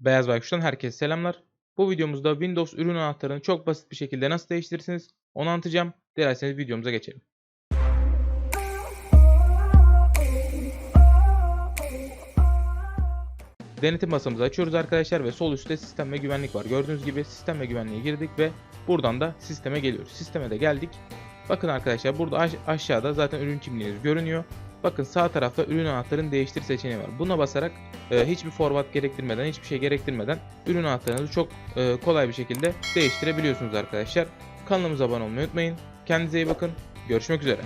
Beyaz Baykuş'tan herkese selamlar. Bu videomuzda Windows ürün anahtarını çok basit bir şekilde nasıl değiştirirsiniz onu anlatacağım. Dilerseniz videomuza geçelim. Denetim masamızı açıyoruz arkadaşlar ve sol üstte sistem ve güvenlik var. Gördüğünüz gibi sistem ve güvenliğe girdik ve buradan da sisteme geliyoruz. Sisteme de geldik. Bakın arkadaşlar burada aş- aşağıda zaten ürün kimliğiniz görünüyor. Bakın sağ tarafta ürün anahtarını değiştir seçeneği var. Buna basarak e, hiçbir format gerektirmeden, hiçbir şey gerektirmeden ürün anahtarınızı çok e, kolay bir şekilde değiştirebiliyorsunuz arkadaşlar. Kanalımıza abone olmayı unutmayın. Kendinize iyi bakın. Görüşmek üzere.